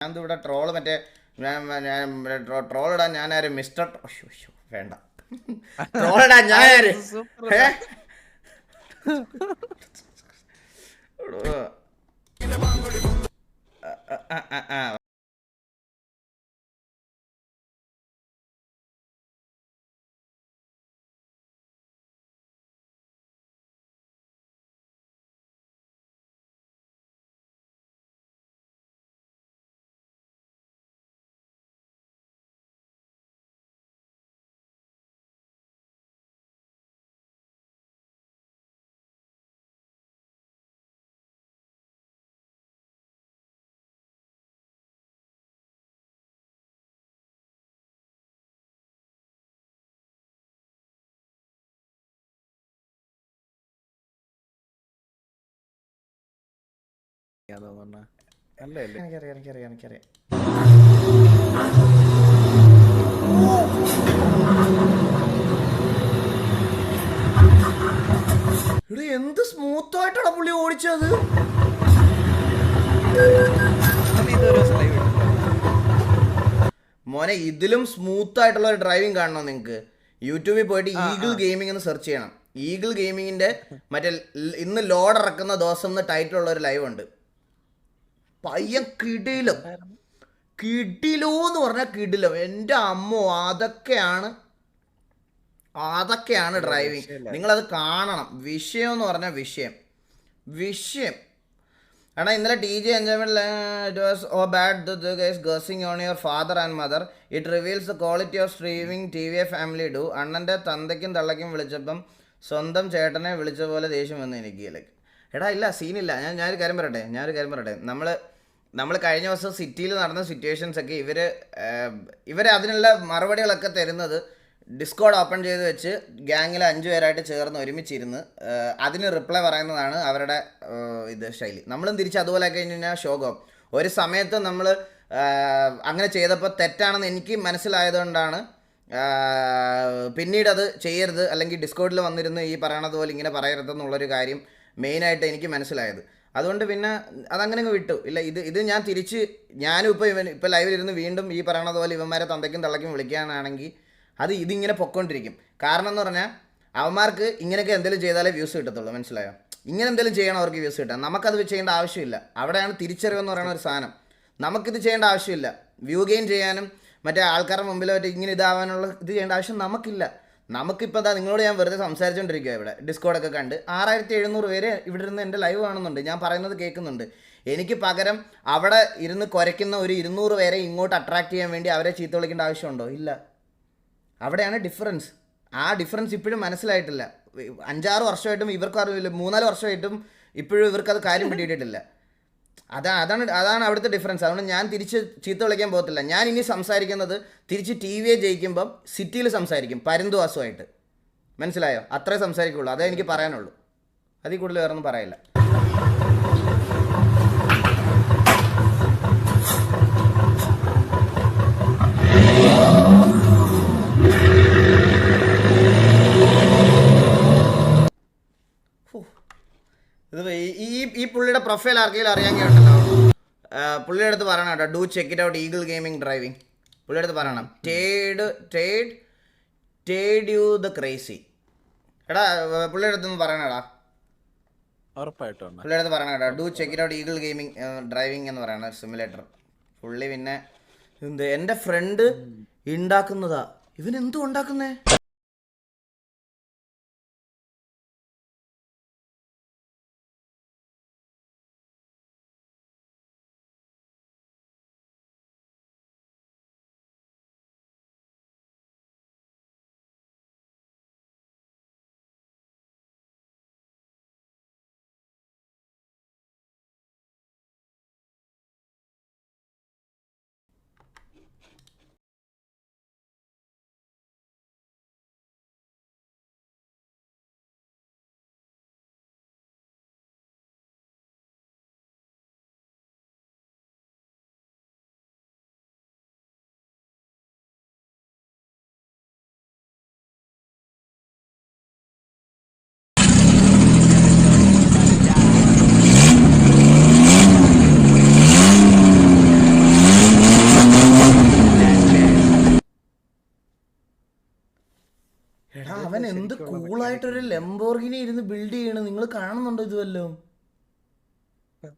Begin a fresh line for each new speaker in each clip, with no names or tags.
ഞാൻ ഇവിടെ ട്രോൾ മറ്റേ ട്രോൾ ഇടാൻ ഞാനാര് മിസ്റ്റർ വേണ്ട. ട്രോൾ ഇടാൻ ഞാനാര്? ഏ?
തോന്നുന്നു അല്ല അല്ലേ
എനിക്കറിയാം എനിക്കറിയാം എനിക്കറിയാം. ഇവിടെ എന്ത് സ്മൂത്ത് ആയിട്ടാണ് പുള്ളി ഓടിച്ചത്. മോനെ ഇതിലും സ്മൂത്ത് ആയിട്ടുള്ള ഒരു ഡ്രൈവിംഗ് കാണണം നിങ്ങൾക്ക് യൂട്യൂബിൽ പോയിട്ട് ഈഗിൾ ഗെയിമിംഗ് എന്ന് സെർച്ച് ചെയ്യണം. ഈഗിൾ ഗെയിമിങ്ങിന്റെ മറ്റേ ഇന്ന് ലോഡ് ഇറക്കുന്ന ദിവസം എന്ന് ടൈറ്റിൽ ഉള്ള ഒരു ലൈവ് ഉണ്ട്. പയ്യൻ കിടിലും. കിടിലോ എന്ന് പറഞ്ഞാൽ കിടിലും. എന്റെ അമ്മോ അതൊക്കെയാണ്. അതൊക്കെയാണ്
ഡ്രൈവിങ്.
നിങ്ങളത് കാണണം. വിഷയം എന്ന് പറഞ്ഞാൽ വിഷയം. വിഷയം. എടാ ഇന്നലെ T G enjoyment it was oh bad the guys cursing on your father and mother it reveals the quality of streaming T V A family do അണ്ണന്റെ തന്തയ്ക്കും തള്ളയ്ക്കും വിളിച്ചപ്പം സ്വന്തം ചേട്ടനെ വിളിച്ച പോലെ ദേഷ്യം വന്നു എനിക്ക് ലൈക്ക് എടാ ഇല്ല സീനില്ല ഞാൻ ഞാനൊരു കാര്യം പറയട്ടെ? ഞാനൊരു കാര്യം പറയട്ടെ? നമ്മൾ നമ്മൾ കഴിഞ്ഞ ദിവസം സിറ്റിയിൽ നടന്ന സിറ്റുവേഷൻസ് ഒക്കെ ഇവർ ഇവർ അതിനുള്ള മറുപടികളൊക്കെ തരുന്നത് ഡിസ്കോഡ് ഓപ്പൺ ചെയ്ത് വെച്ച് ഗ്യാങ്ങിൽ അഞ്ചു പേരായിട്ട് ചേർന്ന് ഒരുമിച്ചിരുന്ന് അതിന് റിപ്ലൈ പറയുന്നതാണ് അവരുടെ ഇത് ശൈലി. നമ്മളും തിരിച്ച് അതുപോലെ കഴിഞ്ഞ് കഴിഞ്ഞാൽ ശോകം. ഒരു സമയത്ത് നമ്മൾ അങ്ങനെ ചെയ്തപ്പോൾ തെറ്റാണെന്ന് എനിക്ക് മനസ്സിലായതുകൊണ്ടാണ് പിന്നീട് അത് ചെയ്യരുത് അല്ലെങ്കിൽ ഡിസ്കോഡിൽ വന്നിരുന്ന് ഈ പറയണത് പോലെ ഇങ്ങനെ പറയരുതെന്നുള്ളൊരു കാര്യം മെയിനായിട്ട് എനിക്ക് മനസ്സിലായത്. അതുകൊണ്ട് പിന്നെ അതങ്ങനെ അങ്ങ് വിട്ടു. ഇല്ല ഇത് ഇത് ഞാൻ തിരിച്ച് ഞാനും ഇപ്പോൾ ഇവൻ ഇപ്പോൾ ലൈവിലിരുന്ന് വീണ്ടും ഈ പറയണത് പോലെ ഇവന്മാരെ തന്തയ്ക്കും തള്ളയ്ക്കും വിളിക്കാനാണെങ്കിൽ അത് ഇതിങ്ങനെ പൊക്കോണ്ടിരിക്കും. കാരണം എന്ന് പറഞ്ഞാൽ അവന്മാർക്ക് ഇങ്ങനെയൊക്കെ എന്തെങ്കിലും ചെയ്താലേ വ്യൂസ് കിട്ടത്തുള്ളൂ. മനസ്സിലായോ? ഇങ്ങനെ എന്തെങ്കിലും ചെയ്യണം അവർക്ക് വ്യൂസ് കിട്ടാൻ. നമുക്കത് ചെയ്യേണ്ട ആവശ്യമില്ല. അവിടെയാണ് തിരിച്ചറിവെന്ന് പറയുന്ന ഒരു സാധനം. നമുക്കിത് ചെയ്യേണ്ട ആവശ്യമില്ല. വ്യൂ ഗെയിൻ ചെയ്യാനും മറ്റേ ആൾക്കാരുടെ മുമ്പിൽ മറ്റേ ഇങ്ങനെ ഇതാവാനുള്ള ഇത് ചെയ്യേണ്ട ആവശ്യം നമുക്കില്ല. നമുക്കിപ്പോൾ എന്താ നിങ്ങളോട് ഞാൻ വെറുതെ സംസാരിച്ചുകൊണ്ടിരിക്കുക ഇവിടെ. ഡിസ്കോഡൊക്കെ കണ്ട്. ആറായിരത്തി എഴുന്നൂറ് പേര് ഇവിടെ ഇരുന്ന് എന്റെ ലൈവ് കാണുന്നുണ്ട്. ഞാൻ പറയുന്നത് കേൾക്കുന്നുണ്ട്. എനിക്ക് പകരം അവിടെ ഇരുന്ന് കുരയ്ക്കുന്ന ഒരു ഇരുന്നൂറ് പേരെ ഇങ്ങോട്ട് അട്രാക്ട് ചെയ്യാൻ വേണ്ടി അവരെ ചീത്ത വിളിക്കേണ്ട ആവശ്യമുണ്ടോ? ഇല്ല. അവിടെയാണ് ഡിഫറൻസ് ആ ഡിഫറൻസ് ഇപ്പോഴും മനസ്സിലായിട്ടില്ല. അഞ്ചാറ് വർഷമായിട്ടും ഇവർക്ക് അറിവില്ല. മൂന്നാൽ വർഷമായിട്ടും ഇപ്പോഴും ഇവർക്കത് കാര്യം പിടിയിട്ടിട്ടില്ല അതാ അതാണ് അതാണ് അവിടുത്തെ ഡിഫറൻസ് അതുകൊണ്ട് ഞാൻ തിരിച്ച് ചീത്ത വിളിക്കാൻ പോകത്തില്ല. ഞാൻ ഇനി സംസാരിക്കുന്നത് തിരിച്ച് ടി വിയെ ജയിക്കുമ്പം സിറ്റിയിൽ സംസാരിക്കും പരന്തുവാസമായിട്ട് മനസ്സിലായോ? അത്രേ സംസാരിക്കുള്ളൂ. അതേ എനിക്ക് പറയാനുള്ളൂ. അതിൽ കൂടുതൽ വേറൊന്നും പറയില്ല ഹോ. ഇത് ഈ- പുള്ളിയുടെ പ്രൊഫൈൽ ആർക്കെങ്കിലും അറിയാമെങ്കിലുണ്ടല്ലോ പുള്ളിയുടെ അടുത്ത് പറയണം കേട്ടോ. Do check it out Eagle Gaming driving പുള്ളിയുടെ അടുത്ത് പറയണം. ടേഡ് ടേഡ് ടേഡ് യു ദ ക്രേസി എടാ പുള്ളിയുടെ അടുത്ത് പറയണം പറയണടാ
ഉറപ്പായിട്ടും.
പുള്ളിയുടെ അടുത്ത് പറയണം കേട്ടോ. Do check it out Eagle Gaming driving എന്ന് പറയണ സിമുലേറ്റർ പുള്ളി പിന്നെ എന്ത് എന്റെ ഫ്രണ്ട് ഉണ്ടാക്കുന്നതാ ഇവൻ എന്തു ഉണ്ടാക്കുന്നേ? കൂളായിട്ടൊരു ലെംബോർഗിനി ഇരുന്ന് ബിൽഡ് ചെയ്യണം. നിങ്ങൾ കാണുന്നുണ്ടോ ഇതുവല്ലോ? വല്ലതും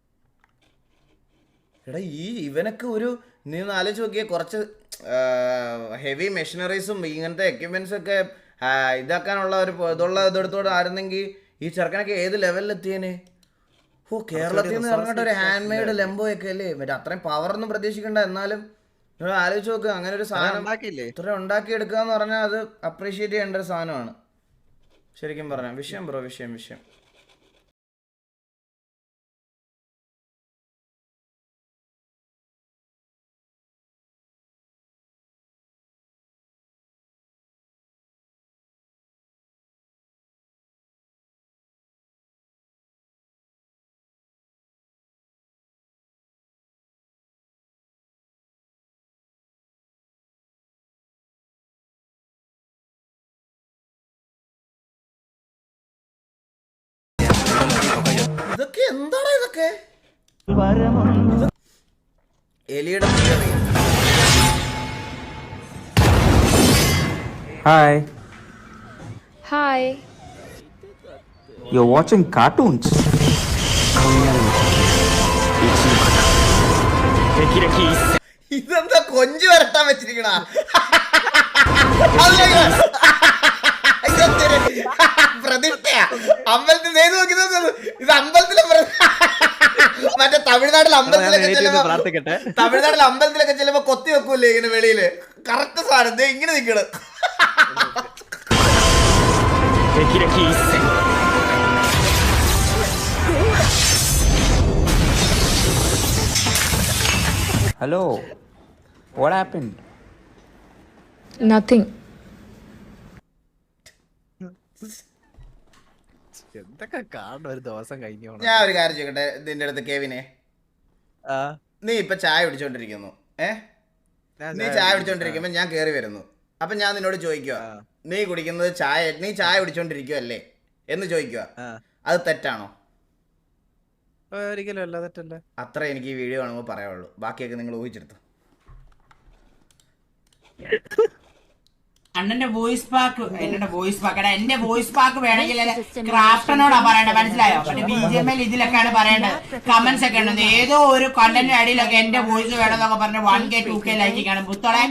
എടാ ഈ ഇവനൊക്കെ ഒരു നീ ഒന്ന് ആലോചിച്ച് നോക്കിയ കുറച്ച് ഹെവി മെഷീനറീസും ഇങ്ങനത്തെ എക്യുപ്മെന്റ്സ് ഒക്കെ ഇതാക്കാനുള്ള ഒരു ഇതുള്ള ഇതെടുത്തോടെ ആയിരുന്നെങ്കിൽ ഈ ചെറുക്കനൊക്കെ ഏത് ലെവലിൽ എത്തിയേനെ ഓ കേരളത്തിൽ നിന്ന് ഇറങ്ങട്ടെ ഒരു ഹാൻഡ് മെയ്ഡ് ലെംബോ ഒക്കെ അല്ലേ? മറ്റേ അത്രയും പവർ ഒന്നും പ്രതീക്ഷിക്കണ്ട എന്നാലും നിങ്ങൾ ആലോചിച്ച് നോക്ക് അങ്ങനെ ഒരു സാധനം ഇത്ര ഉണ്ടാക്കിയെടുക്കുക എന്ന് പറഞ്ഞാൽ അത് അപ്രീഷിയേറ്റ് ചെയ്യേണ്ട ഒരു സാധനമാണ്. ശരിക്കും പറഞ്ഞ വിഷയം ബ്രോ വിഷയം വിഷയം. ഇതൊക്കെ എന്താണ് ഇതൊക്കെ? ഇത് എലിയുടെ hi
hi
you
watching cartoons cartoons.
ഇതെന്താ കൊഞ്ചു വരട്ടാൻ വെച്ചിരിക്കണ? പ്രതിഷ്ഠയാ. അമ്പലത്തിൽ നേര് നോക്കി നോക്കുന്നത് ഇത് അമ്പലത്തിലെ മറ്റേ തമിഴ്നാട്ടിൽ അമ്പലത്തിലൊക്കെ ചെല്ലുമ്പോ
പ്രാർത്ഥിക്കട്ടെ.
തമിഴ്നാട്ടിൽ അമ്പലത്തിലൊക്കെ ചെല്ലുമ്പോ കൊത്തി വെക്കൂല്ലേ ഇങ്ങനെ വെളിയിൽ? കറക്റ്റ് സാധനം. ദേ ഇങ്ങനെ നിക്കണ്.
Hello what happened?
Nothing.
എന്തൊക്കെ ഒരു ദിവസം കഴിഞ്ഞു
ഞാൻ ഒരു കാര്യം ചോദിക്കട്ടെ നിന്റെ അടുത്ത് കേവിനെ? നീ ഇപ്പൊ ചായ കുടിച്ചോണ്ടിരിക്കുന്നു. ഏ? നീ
ചായ
ചായ
കുടിച്ചു.
കുടിച്ചോണ്ടിരിക്കുമ്പോ ഞാൻ കേറി വരുന്നു. അപ്പൊ ഞാൻ നിന്നോട് ചോദിക്കുക നീ കുടിക്കുന്നത് ചായ നീ ചായ കുടിച്ചോണ്ടിരിക്കുവല്ലേ? എന്ന് ചോദിക്കുക അത് തെറ്റാണോ?
ഒരിക്കലും അല്ല തെറ്റല്ല.
അത്ര എനിക്ക് ഈ വീഡിയോ കാണുമ്പോൾ പറയാനുള്ളൂ. ബാക്കിയൊക്കെ നിങ്ങൾ ഊഹിച്ചെടുത്തു.
അണ്ണന്റെ വോയിസ് പാക്ക് എന്നെ വോയിസ് പാക്ക് എടാ എന്റെ വോയിസ് പാക്ക് വേണമെങ്കിൽ ക്രാഫ്റ്റനോടാ പറയണ്ടത് മനസ്സിലായോ? പക്ഷെ ബി ജി എം എൽ ഇതിലൊക്കെയാണ് പറയേണ്ടത് കമന്റ്സ് ഒക്കെ ഉണ്ടെന്ന് ഏതോ ഒരു കണ്ടന്റ് അടിയിലൊക്കെ എന്റെ വോയിസ് വേണമെന്നൊക്കെ പറഞ്ഞ് വൺ കെ ടു കെ ലൈക്കിക്കാണ് കാണും പുത്തോളെ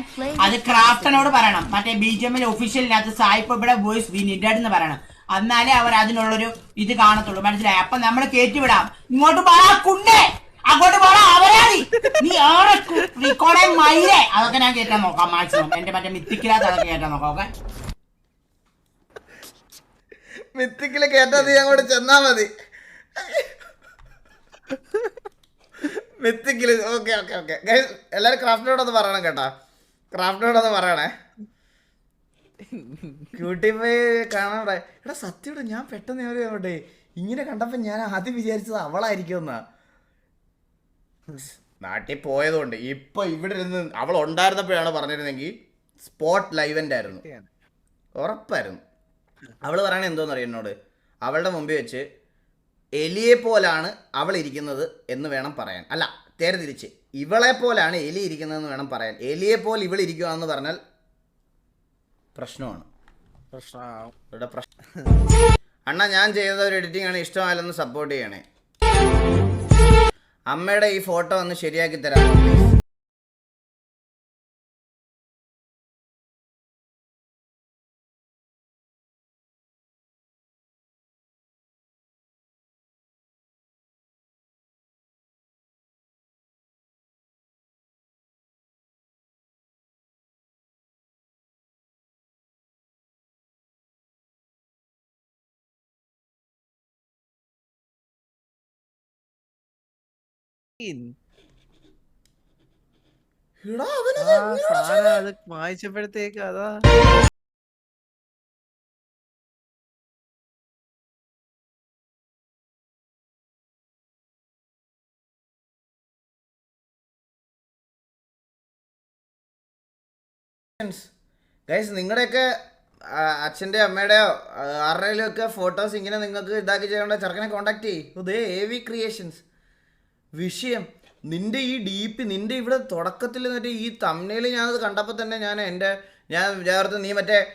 അത് ക്രാഫ്റ്റനോട് പറയണം. മറ്റേ ബി ജി എം എൽ ഒഫീഷ്യലിനകത്ത് സായിപ്പ് ഇവിടെ വോയിസ് വി നീഡഡ് എന്ന് പറയണം. എന്നാലേ അവർ അതിനുള്ളൊരു ഇത് കാണത്തുള്ളൂ. മനസ്സിലായി? അപ്പൊ നമ്മൾ കേറ്റിവിടാം ഇങ്ങോട്ട് പറ കുണ്ടേ! അങ്ങോട്ട് പോടാ അവരാതി നീ ആരെ റെക്കോർഡേ മയിലേ. അതൊക്കെ ഞാൻ കേട്ടാൻ നോക്കാം മാക്സിമം. എന്റെ മറ്റേ മിത്തിക്കില്ലാത്ത അതൊക്കെ കേട്ടാൻ നോക്കാം ഓക്കെ?
മിത്തിക്കിൽ കേട്ടാ നീ അങ്ങോട്ട് ചെന്നാ മതി. മിത്തിക്കിൽ ഓക്കെ ഓക്കെ ഓക്കെ. എല്ലാരും ക്രാഫ്റ്റിനോടൊന്ന് പറയണം കേട്ടാ. ക്രാഫ്റ്റിനോടൊന്ന് പറയണേ. ക്യൂട്ടി പോയി കാണാടെ എടാ സത്യോട് ഞാൻ പെട്ടെന്ന് അവിടെ ഇങ്ങനെ കണ്ടപ്പോ ഞാൻ ആദ്യം വിചാരിച്ചത് അവളായിരിക്കും എന്നാ നാട്ടിൽ പോയതുകൊണ്ട് ഇപ്പൊ ഇവിടെ ഇരുന്ന് അവൾ ഉണ്ടായിരുന്നപ്പോഴാണ് പറഞ്ഞിരുന്നെങ്കിൽ സ്പോട്ട് ലൈവന്റ് ആയിരുന്നു. ഉറപ്പായിരുന്നു. അവൾ പറയണ എന്തോന്ന് അറിയാം എന്നോട്? അവളുടെ മുമ്പിൽ വെച്ച് എലിയെ പോലാണ് അവൾ ഇരിക്കുന്നത് എന്ന് വേണം പറയാൻ. അല്ല നേരെ തിരിച്ച് ഇവളെ പോലാണ് എലി ഇരിക്കുന്നതെന്ന് വേണം പറയാൻ. എലിയെ പോലെ ഇവൾ ഇരിക്കുകയെന്ന് പറഞ്ഞാൽ പ്രശ്നമാണ്.
പ്രശ്നം
അണ്ണ ഞാൻ ചെയ്ത ഒരു എഡിറ്റിംഗ് ആണ്. ഇഷ്ടമായാലൊന്ന് സപ്പോർട്ട് ചെയ്യണേ. അമ്മയുടെ ഈ ഫോട്ടോ ഒന്ന് ശരിയാക്കി തരാമോ പ്ലീസ്
അത് വായിച്ചപ്പോഴത്തേക്ക് അതാ.
ഗൈസ് നിങ്ങളുടെയൊക്കെ അച്ഛന്റെ അമ്മയുടെയോ ആരുടെയൊക്കെ ആരുടെയും ഒക്കെ ഫോട്ടോസ് ഇങ്ങനെ നിങ്ങൾക്ക് ഇതാക്കി ചെയ്യേണ്ട ചെറുക്കനെ കോണ്ടാക്ട് ചെയ്യും. ഇത് എ വി ക്രിയേഷൻസ് വിഷയം. നിന്റെ ഈ ഡീപ്പ് നിന്റെ ഇവിടെ തുടക്കത്തിൽ എന്നിട്ട് ഈ തമ്മിൽ ഞാനത് കണ്ടപ്പോൾ തന്നെ ഞാൻ എന്റെ ഞാൻ വിചാരിച്ചു നീ മറ്റേ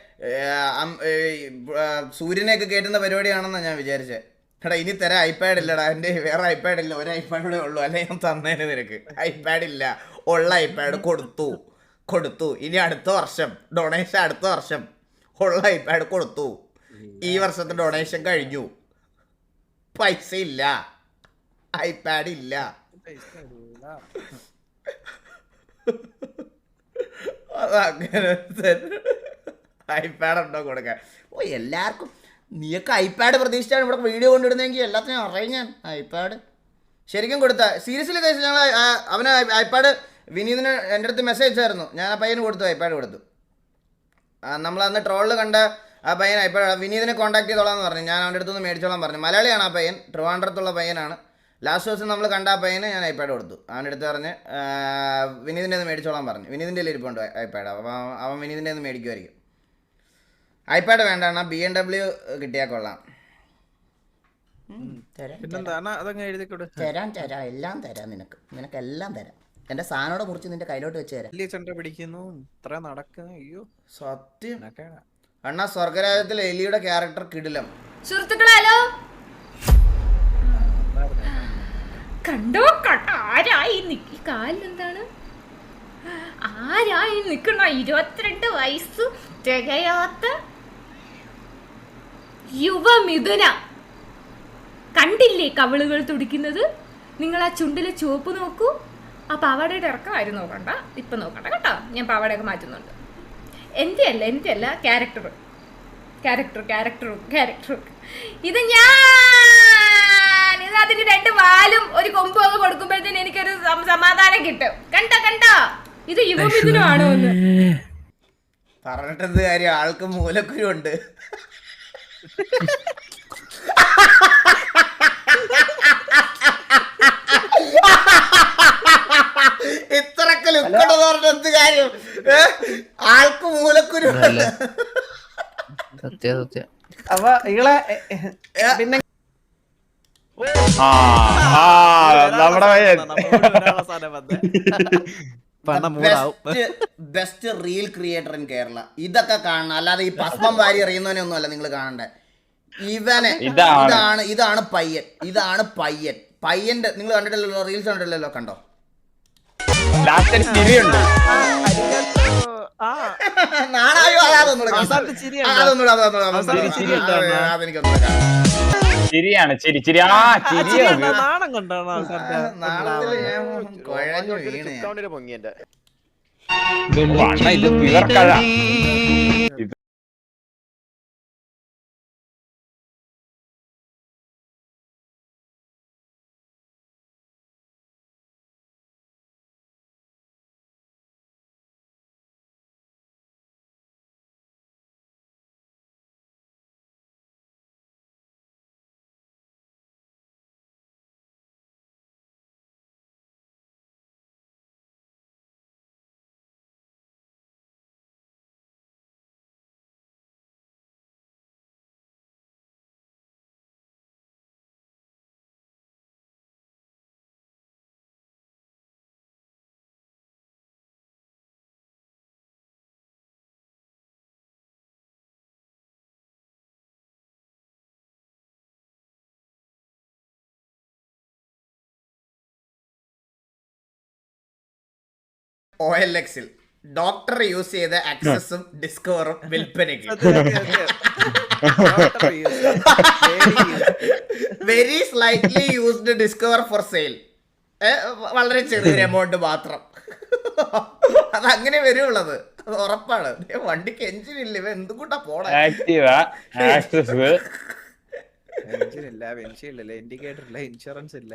സൂര്യനെയൊക്കെ കയറ്റുന്ന പരിപാടിയാണെന്നാണ് ഞാൻ വിചാരിച്ചത് എടാ ഇനി തരാം ഐപാഡ് ഇല്ലടാ. എന്റെ വേറെ ഐപാഡ് ഇല്ല. ഒരു ഐപാഡ് ഐപാഡേ ഉള്ളൂ. അല്ലെ ഞാൻ തന്നേന് നിനക്ക്. ഐപാഡ് ഇല്ല. ഉള്ള ഐപാഡ് കൊടുത്തു. കൊടുത്തു. ഇനി അടുത്ത വർഷം. ഡൊണേഷൻ അടുത്ത വർഷം. ഉള്ള ഐപാഡ് കൊടുത്തു. ഈ വർഷത്തെ ഡൊണേഷൻ കഴിഞ്ഞു. പൈസ ഇല്ല ഐപാഡ് ഇല്ല. അതങ്ങനെ ഐപാഡ് ഉണ്ടോ കൊടുക്കാൻ? ഓ എല്ലാവർക്കും നീയൊക്കെ ഐപാഡ് പ്രതീക്ഷിച്ചാണ് ഇവിടെ വീഡിയോ കൊണ്ടിടുന്നെങ്കിൽ എല്ലാത്തിനും അറിയാം ഞാൻ. ഐപാഡ്. ശരിക്കും കൊടുത്ത സീരിയസ്ലി കഴിച്ച് ഞങ്ങൾ അവന് ഐപാഡ് വിനീതിന് എന്റെ അടുത്ത് മെസ്സേജ് അയച്ചായിരുന്നു. ഞാൻ ആ പയ്യന് കൊടുത്തു ഐപാഡ് കൊടുത്തു. നമ്മൾ അന്ന് ട്രോളിൽ കണ്ട ആ പയ്യൻ ഐപാഡ് വിനീതിനെ കോൺടാക്ട് ചെയ്തോളാം എന്ന് പറഞ്ഞു. ഞാൻ അവന്റെ അടുത്തുനിന്ന് മേടിച്ചോളാം പറഞ്ഞു. മലയാളിയാണ് ആ പയ്യൻ. ട്രിവാൻഡ്രത്തുള്ള പയ്യനാണ്. ലാസ്റ്റ് ദിവസം നമ്മൾ കണ്ട ആ പയ്യന് ഞാൻ ഐപാഡ് കൊടുത്തു. അവന്റെ അടുത്ത് പറഞ്ഞ് വിനീതിന്റെ ഒന്ന് മേടിച്ചോളാൻ പറഞ്ഞു. വിനീതിന്റെ ഇരിപ്പുണ്ട് ഐപാഡ് അപ്പോൾ അവൻ- വിനീതിന്റെ ഒന്ന് മേടിക്കുമായിരിക്കും ഐപാഡ് വേണ്ട എന്നാൽ ബി എം ഡബ്ല്യു കിട്ടിയാൽ കൊള്ളാം തരാം, തരാം. തരാം. എല്ലാം തരാം നിനക്ക്. നിനക്ക് എല്ലാം തരാം. എന്റെ സാധനോടെ മുറിച്ച് നിന്റെ കയ്യിലോട്ട് വെച്ച് തരാം.
പിടിക്കുന്നു. ഇത്ര നടക്കുന്നു അയ്യോ.
സത്യം. അണ്ണാ സ്വർഗരാജ്യത്തിലെ എലിയുടെ ക്യാരക്ടർ കിടിലം.
സുഹൃത്തുക്കളെ ഹലോ? കണ്ടോ? ആരായി നിക്ക് കാലിലെന്താണ്? ആരായി നിൽക്കണ? ഇരുപത്തിരണ്ട് വയസ്സ് തികയാത്ത യുവമിഥുന. കണ്ടില്ലേ കവിളുകൾ തുടിക്കുന്നത്? നിങ്ങൾ ആ ചുണ്ടിലെ ചുവപ്പ് നോക്കൂ. ആ പാവാടയുടെ ഇറക്കം ആരും നോക്കണ്ട. ഇപ്പം നോക്കണ്ട കേട്ടോ. ഞാൻ പാവാടയൊക്കെ മാറ്റുന്നുണ്ട്. എന്റെ അല്ല അല്ല ക്യാരക്ടർ ക്യാരക്ടർ ക്യാരക്ടർ ക്യാരക്ടർ ഇത് ഞാൻ! അതിന് രണ്ട് വാലും ഒരു കൊമ്പും ഒക്കെ കൊടുക്കുമ്പോഴത്തേന് എനിക്കൊരു സമാധാനം കിട്ടും. കണ്ടോ കണ്ടോ? ഇത് യുവമിഥുനമാണോ എന്ന്
പറഞ്ഞിട്ടെന്ത് കാര്യം? ആൾക്ക് മൂലക്കുരുണ്ട് ഇത്രക്ക് എന്ത് കാര്യം? ആൾക്ക് മൂലക്കുരു സത്യ
സത്യം സത്യം. അപ്പൊ ഇങ്ങളെ പിന്നെ
ആ ആ നമ്മുടെ പയ്യൻ
പണം മൂടാവും
best reel creator in Kerala ഇതൊക്കെ കാണണം. അല്ലാതെ ഈ പസ്മം വാരി എറിയുന്നവനെ ഒന്നും അല്ല നിങ്ങൾ കാണണ്ടേ. ഇവനെ
ഇതാണ്.
ഇതാണ് പയ്യൻ. ഇതാണ് പയ്യൻ. പയ്യന്റെ നിങ്ങൾ കണ്ടിട്ടില്ലല്ലോ? റീൽസ് കണ്ടിട്ടില്ലല്ലോ? കണ്ടോ? നാണായോ? അതൊന്നുകൂടെ.
ചിരിയുണ്ടോ?
ആ, അതൊന്നുകൂടെ? അതെനിക്കൊന്നുകൂടെ കാണാം.
ചിരിയാണ് ചിരി ചിരി. ആ ചിരി
നാണം കൊണ്ടാണ് ആൾക്കാരുടെ
നാളത്തിൽ ഞാൻ കുഴഞ്ഞു വീണ് ഞാൻ.
അണ്ണ ഇത് പിവർക്കഴ
OLX എക്സിൽ ഡോക്ടർ യൂസ് ചെയ്ത ആക്സസും ഡിസ്കവറും വിൽപ്പനയ്ക്ക്. Very slightly used Discover for sale വളരെ ചെറിയൊരു എമൗണ്ട് മാത്രം. അത് അങ്ങനെ വരുള്ളത് അത് ഉറപ്പാണ്. വണ്ടിക്ക് എഞ്ചിൻ ഇല്ല. ഇവ എന്തുകൂട്ടാ പോണേ.
ഇല്ല ഇൻഡിക്കേറ്റർ ഇല്ല ഇൻഷുറൻസ് ഇല്ല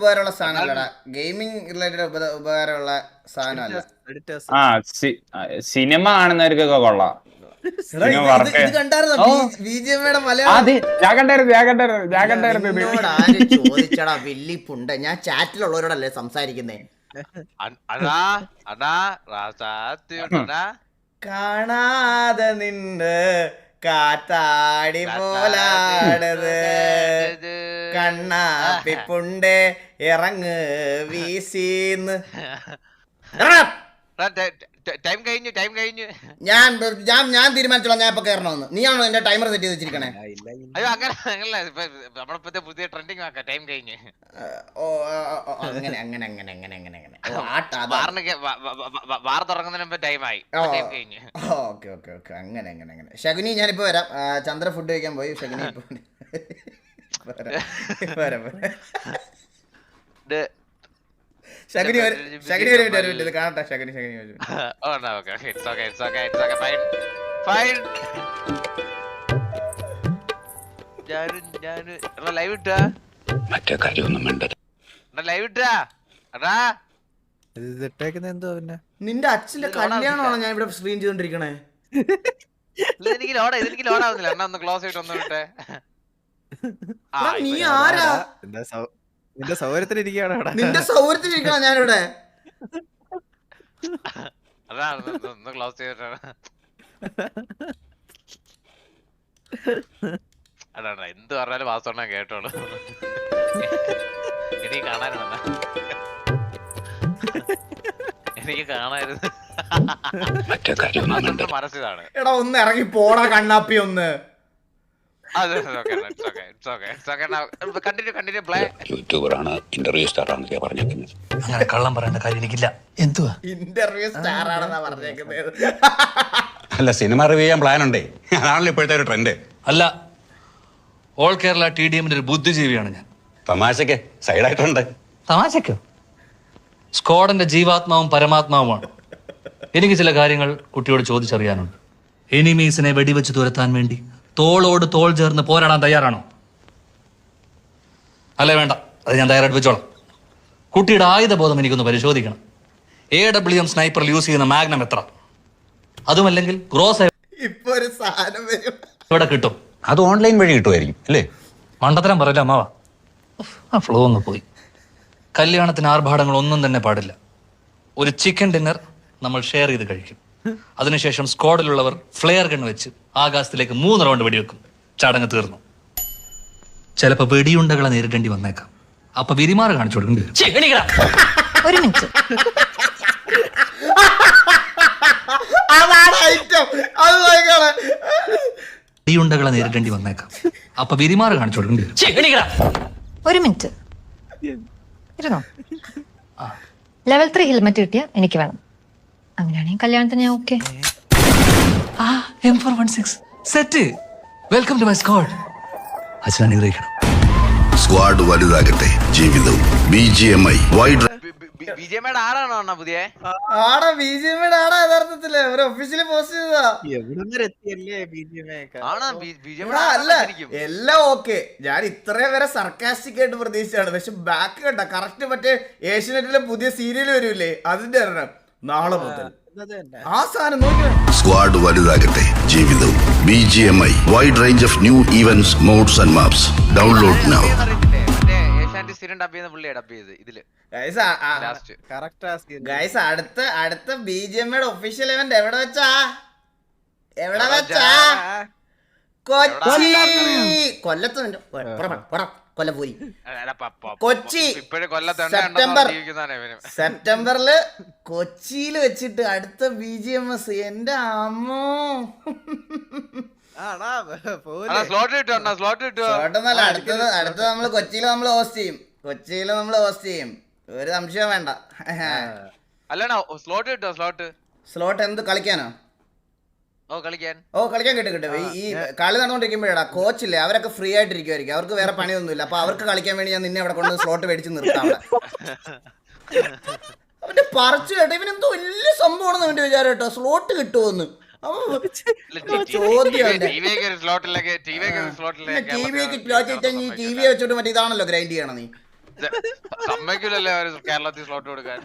ഉപകാരമുള്ള സാധനമല്ലടാ ഗെയിമിംഗ് റിലേറ്റഡ് ഉപകാരമുള്ള സാധനമല്ല.
എഡിറ്റേഴ്സ്.
ആ സി- സിനിമ കാണുന്നവർക്കൊക്കെ കൊള്ളാം. ഞാൻ
ചോദിച്ചടാ വെല്ലിപ്പുണ്ട്. ഞാൻ ചാറ്റിലുള്ളവരോടല്ലേ സംസാരിക്കുന്നേ. കാണാതെ നിന്ന് കാത്താടി പോലാടത് കണ്ണാപ്പിപ്പുണ്ട് ഇറങ്ങ് വീശീന്ന്.
ടൈം കഴിഞ്ഞു ടൈം കഴിഞ്ഞു.
ഞാൻ ഞാൻ ഞാൻ തീരുമാനിച്ചോളാം ഞാൻ ഇപ്പൊ കയറണമെന്ന് നീയാണോ എന്റെ ടൈമർ സെറ്റ് ചെയ്ത് വെച്ചിരിക്കണേ?
അയ്യോ അങ്ങനെ അങ്ങനല്ല. നമ്മളിപ്പത്തെ പുതിയ ട്രെൻഡിങ് ആക്കാം. ടൈം കഴിഞ്ഞു.
ഓ അങ്ങനെ അങ്ങനെ അങ്ങനെ അങ്ങനെ അങ്ങനെ
വാറിന് വാർ തുടങ്ങുന്നതിന് മുമ്പ്
ടൈമായി
ടൈം കഴിഞ്ഞ്.
Okay okay okay. അങ്ങനെ അങ്ങനെ അങ്ങനെ. ശകുനി ഞാനിപ്പോ വരാം. ചന്ദ്ര ഫുഡ് കഴിക്കാൻ പോയി. ശകുനി ഇപ്പൊ വരാം. വരാം, വരാം. ശകുനി ഒരു ശകുനി ഒരു മിനിറ്റ് ഒരു മിനിറ്റ് ഇത് കാണട്ടെ ശകുനി ശകുനി ഒരു.
ഓ. ഞാനും ഞാനും ലൈവ് ഇട്ടാ
മറ്റേ കാര്യമൊന്നും വേണ്ടത്
ലൈവ് ഇട്ടാ
നിന്റെ അച്ഛന്റെ കല്യാണമാണ് ഞാൻ ഇവിടെ സ്ക്രീൻ ചെയ്തോണ്ടിരിക്കണേ
എനിക്ക് ലോഡ് ഇതെനിക്ക് ലോഡ് ആവുന്നില്ല. എന്നാ ഒന്ന് ക്ലോസ് ആയിട്ട് ഒന്ന് വിട്ടെ.
നീ ആരാ?
നിന്റെ സൗകര്യത്തിനിരിക്കാണ് നിന്റെ അവിടെ
നിന്റെ സൗകര്യത്തിൽ ഇരിക്കണം ഞാനിവിടെ.
അതാണ് ക്ലോസ് ചെയ്തിട്ടാണ് അടാ അടാ, എന്ത് പറഞ്ഞാലും വാസ്തവണ്ണ കേട്ടോളൂ. എനിക്ക് കാണാനുണ്ട എനിക്ക് കാണായിരുന്നു മനസ്സിലാണ്.
എടാ ഒന്ന് ഇറങ്ങി പോടാ കണ്ണാപ്പി ഒന്ന്
അത് കണ്ടിന്യൂ കണ്ടിന്യൂ പ്ലേ
യൂട്യൂബറാണ് ഇന്റർവ്യൂ സ്റ്റാറാണെന്നൊക്കെ പറഞ്ഞേക്കുന്നത്.
അങ്ങനെ കള്ളം പറയേണ്ട കാര്യം എനിക്കില്ല. എന്തുവാ?
ഇന്റർവ്യൂ സ്റ്റാർ ആണെന്നാ പറഞ്ഞേക്കുന്നത്.
അല്ല സിനിമ റിവ്യൂ ചെയ്യാൻ പ്ലാൻ ഉണ്ടേ. അതാണല്ലോ ഇപ്പോഴത്തെ ഒരു ട്രെൻഡ്
അല്ല ഓൾ കേരള ടി ഡി എമ്മിന്റെ ഒരു ബുദ്ധിജീവിയാണ് ഞാൻ.
തമാശക്ക് സൈഡായിട്ടുണ്ട്
തമാശക്കോ? സ്കോഡന്റെ ജീവാത്മാവും പരമാത്മാവുമാണ്. എനിക്ക് ചില കാര്യങ്ങൾ കുട്ടിയോട് ചോദിച്ചറിയാനുണ്ട്. എനിമീസിനെ വെടിവെച്ച് തുരത്താൻ വേണ്ടി തോളോട് തോൾ ചേർന്ന് പോരാടാൻ തയ്യാറാണോ? അല്ലേ വേണ്ട. അത് ഞാൻ തയ്യാറായിട്ട് വെച്ചോളാം കുട്ടിയുടെ ആയുധബോധം എനിക്കൊന്ന് പരിശോധിക്കണം. എ ഡബ്ല്യു എം സ്നൈപ്പറിൽ യൂസ് ചെയ്യുന്ന മാഗ്നം എത്ര? അതുമല്ലെങ്കിൽ ഗ്രോസ്
ഇപ്പൊ ഒരു സാധനം വരും.
എവിടെ കിട്ടും?
അത് ഓൺലൈൻ വഴി കിട്ടുമായിരിക്കും അല്ലേ?
മണ്ടത്തരം പറയില്ല അമ്മാവ? ആ ഫ്ലോ ഒന്ന് പോയി. കല്യാണത്തിന് ആർഭാടങ്ങൾ ഒന്നും തന്നെ പാടില്ല. ഒരു ചിക്കൻ ഡിന്നർ നമ്മൾ ഷെയർ ചെയ്ത് കഴിക്കും. അതിനുശേഷം സ്ക്വാഡിലുള്ളവർ ഫ്ലെയർ ഗൺ വെച്ച് ആകാശത്തിലേക്ക് മൂന്ന് റൗണ്ട് വെടിവെക്കും. ചടങ്ങ് തീർന്നു. ചിലപ്പോ വെടിയുണ്ടകളെ നേരിടേണ്ടി വന്നേക്കാം. അപ്പൊ വിരിമാറ് കാണിച്ചു കൊടുക്കേണ്ടി വരും.
ഒരു മിനിറ്റ്.
വെടിയുണ്ടകളെ നേരിടേണ്ടി വന്നേക്കാം. അപ്പൊ വിരിമാറ് കാണിച്ചു കൊടുക്കേണ്ടി വരും.
ഒരു മിനിറ്റ്. ഇരുന്നോ? ലെവൽ ത്രീ ഹെൽമെറ്റ് കിട്ടിയ എനിക്ക് വേണം. അങ്ങനെയാണെങ്കിൽ കല്യാണത്തിന് ഞാൻ ഓക്കെ
ആ M four one six set welcome to my squad അച്ഛൻ അനുഗ്രഹിക്കണം.
സ്ക്വാഡ് വലുതാകട്ടെ ജീവിതവും. B G M I wide
ആടാ ബി ജെ ആടാ യഥാർത്ഥത്തിൽ. ഒഫീഷ്യലി പോസ്റ്റ് ചെയ്തതാ. അല്ല എല്ലാം ഓക്കെ ഞാൻ ഇത്രയും വരെ സർക്കാസ്റ്റിക് ആയിട്ട് പ്രതീക്ഷിച്ചാണ് പക്ഷെ ബാക്ക് കണ്ട കറക്റ്റ് മറ്റേ ഏഷ്യനെറ്റിലെ പുതിയ സീരിയൽ വരൂലേ അതിന്റെ ഒരെണ്ണം. നാളെ മുതൽ. ആ സാധനം
സ്ക്വാഡ് വലുതാകട്ടെ ജീവിതവും. B G M I wide range of new events mods and maps download now
guys അടുത്ത അടുത്ത ബി ജി എമ്മയുടെ ഒഫീഷ്യൽ ഇവന്റ് എവിടെ വെച്ചാ? എവിടെ വെച്ചാ? കൊച്ചി. കൊല്ലത്ത്. കൊല്ലപ്പൂരി കൊച്ചി. സെപ്റ്റംബർ. സെപ്റ്റംബറിൽ കൊച്ചിയിൽ വെച്ചിട്ട് അടുത്ത ബി ജി എം എസ് എന്റെ അമ്മോ. അടുത്തത് അടുത്തത് നമ്മൾ കൊച്ചിയിൽ നമ്മൾ ഹോസ്റ്റ് ചെയ്യും. കൊച്ചിയിൽ നമ്മൾ ഹോസ്റ്റ് ചെയ്യും. ഒരു സംശയം വേണ്ട.
സ്ലോട്ട് സ്ലോട്ട്
സ്ലോട്ട് എന്ത് കളിക്കാനോ?
ഓ കളിക്കാൻ
കിട്ടും കിട്ടും ഈ കളി നടന്നുകൊണ്ടിരിക്കുമ്പോഴാ കോച്ചില്ലേ അവരൊക്കെ ഫ്രീ ആയിട്ടിരിക്കുമായിരിക്കും അവർക്ക് വേറെ പണിയൊന്നുമില്ല അപ്പൊ അവർക്ക് കളിക്കാൻ വേണ്ടി ഞാൻ നിന്നെ അവിടെ കൊണ്ട് സ്ലോട്ട് മേടിച്ച് നിർത്താം അവന്റെ പറിച്ചു കേട്ടോ എന്തോ വലിയ സംഭവമാണെന്ന് അവന്റെ വിചാരം കേട്ടോ സ്ലോട്ട് കിട്ടുമെന്ന് ചോദ്യം.
ടി വി
ഒക്കെ വെച്ചോട്ട് മറ്റേ ഇതാണല്ലോ ഗ്രൈൻഡ് ചെയ്യണം നീ
സമ്മതിക്കില്ലല്ലേ അവർ കേരളത്തിൽ സ്ലോട്ട് കൊടുക്കാൻ?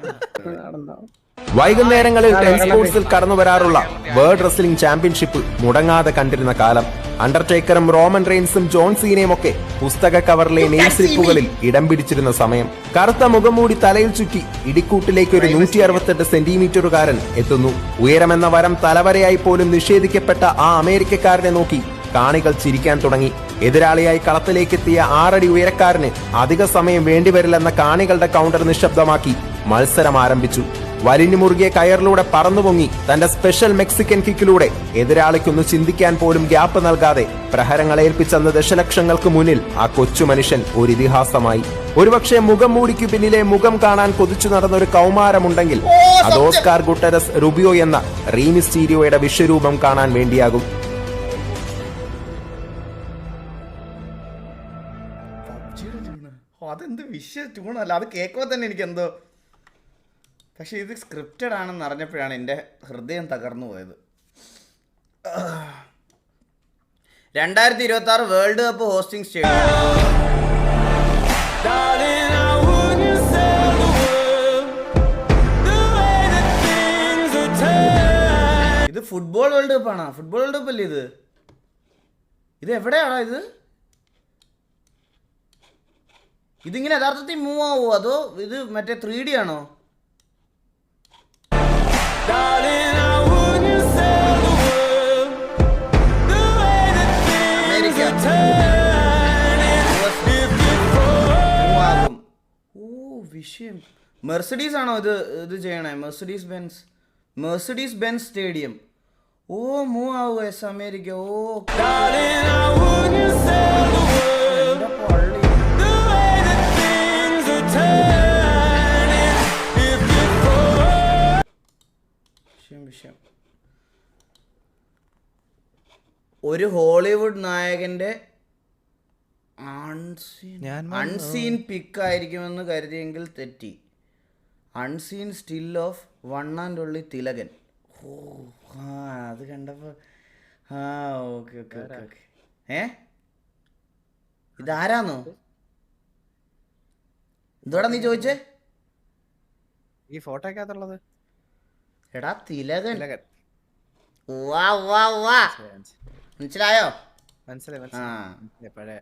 വൈകുന്നേരങ്ങളിൽ ടെൻ സ്പോർട്സിൽ കടന്നു വരാറുള്ള വേൾഡ് റെസ്ലിംഗ് ചാമ്പ്യൻഷിപ്പ് മുടങ്ങാതെ കണ്ടിരുന്ന കാലം. അണ്ടർടേക്കറും റോമൻ റെയിൻസും ജോൺ സീനയും ഒക്കെ പുസ്തക കവറിലെ നെയ്സിപ്പുകളിൽ സ്ലിപ്പുകളിൽ ഇടം പിടിച്ചിരുന്ന സമയം. കറുത്ത മുഖംമൂടി തലയിൽ ചുറ്റി ഇടിക്കൂട്ടിലേക്ക് ഒരു നൂറ്റി അറുപത്തെട്ട് സെന്റിമീറ്ററുകാരൻ എത്തുന്നു. ഉയരമെന്ന വരം തലവരയായി പോലും നിഷേധിക്കപ്പെട്ട ആ അമേരിക്കക്കാരനെ നോക്കി കാണികൾ ചിരിക്കാൻ തുടങ്ങി. എതിരാളിയായി കളത്തിലേക്കെത്തിയ ആറടി ഉയരക്കാരന് അധിക സമയം വേണ്ടിവരില്ലെന്ന കാണികളുടെ കൗണ്ടർ നിശബ്ദമാക്കി. മത്സരം ആരംഭിച്ചു. വലിഞ്ഞു മുറുകിയ കയറിലൂടെ പറന്നുപൊങ്ങി തന്റെ സ്പെഷ്യൽ മെക്സിക്കൻ കിക്കിലൂടെ എതിരാളിക്കൊന്ന് ചിന്തിക്കാൻ പോലും ഗ്യാപ്പ് നൽകാതെ പ്രഹരങ്ങൾ ഏൽപ്പിച്ചെന്ന ദശലക്ഷങ്ങൾക്ക് മുന്നിൽ ആ കൊച്ചു മനുഷ്യൻ ഒരു ഇതിഹാസമായി. ഒരുപക്ഷെ മുഖം മൂടിക്കു പിന്നിലെ മുഖം കാണാൻ കൊതിച്ചു നടന്ന ഒരു കൗമാരമുണ്ടെങ്കിൽ അത് ഓസ്കാർ ഗുട്ടരസ് റുബിയോ എന്ന റീമിസ്റ്റീരിയോയുടെ വിശ്വരൂപം കാണാൻ വേണ്ടിയാകും.
അതെന്ത് വിഷയ ട്യൂണല്ല അത് കേൾക്കുമ്പോൾ തന്നെ എനിക്ക് എന്തോ പക്ഷേ ഇത് സ്ക്രിപ്റ്റഡ് ആണെന്ന് അറിഞ്ഞപ്പോഴാണ് എന്റെ ഹൃദയം തകർന്നു പോയത്. രണ്ടായിരത്തി ഇരുപത്തി ആറ് വേൾഡ് കപ്പ് ഹോസ്റ്റിംഗ് സ്റ്റേഡിയം. ഇത് ഫുട്ബോൾ വേൾഡ് കപ്പ് ആണോ? ഫുട്ബോൾ വേൾഡ് കപ്പ് അല്ലേ ഇത്? ഇത് എവിടെയാണോ ഇത്? ഇതിങ്ങനെ യഥാർത്ഥത്തിൽ മൂവ് ആവുമോ അതോ ഇത് മറ്റേ ത്രീ ഡി ആണോ. ഓ വിഷയം. മെർസിഡീസ് ആണോ ഇത് ഇത് ചെയ്യണേ? Mercedes Benz Mercedes Benz stadium ഓ. മൂവ് ആവുക എസ് അമേരിക്ക ഓ വിഷയം വിഷയം. ഒരു ഹോളിവുഡ് നായകന്റെ അൺസീൻ പിക്ക് ആയിരിക്കുമെന്ന് കരുതിയെങ്കിൽ തെറ്റി. Unseen still of one and ഉള്ളി തിലകൻ. ഓ ആ അത് കണ്ടപ്പോൾ ആ ഓക്കെ ഓക്കെ ഓക്കെ ഓക്കെ. ഏ? ഇതാരാന്നോ? എന്തോടാ നീ ചോദിച്ചേ?
ഈ ഫോട്ടോക്കകത്തുള്ളത്.
എടാ തിലകൻ.
തിലകൻ.
വാ വാ വാ മനസ്സിലായോ
മനസ്സിലായി. മനസ്സിലായി?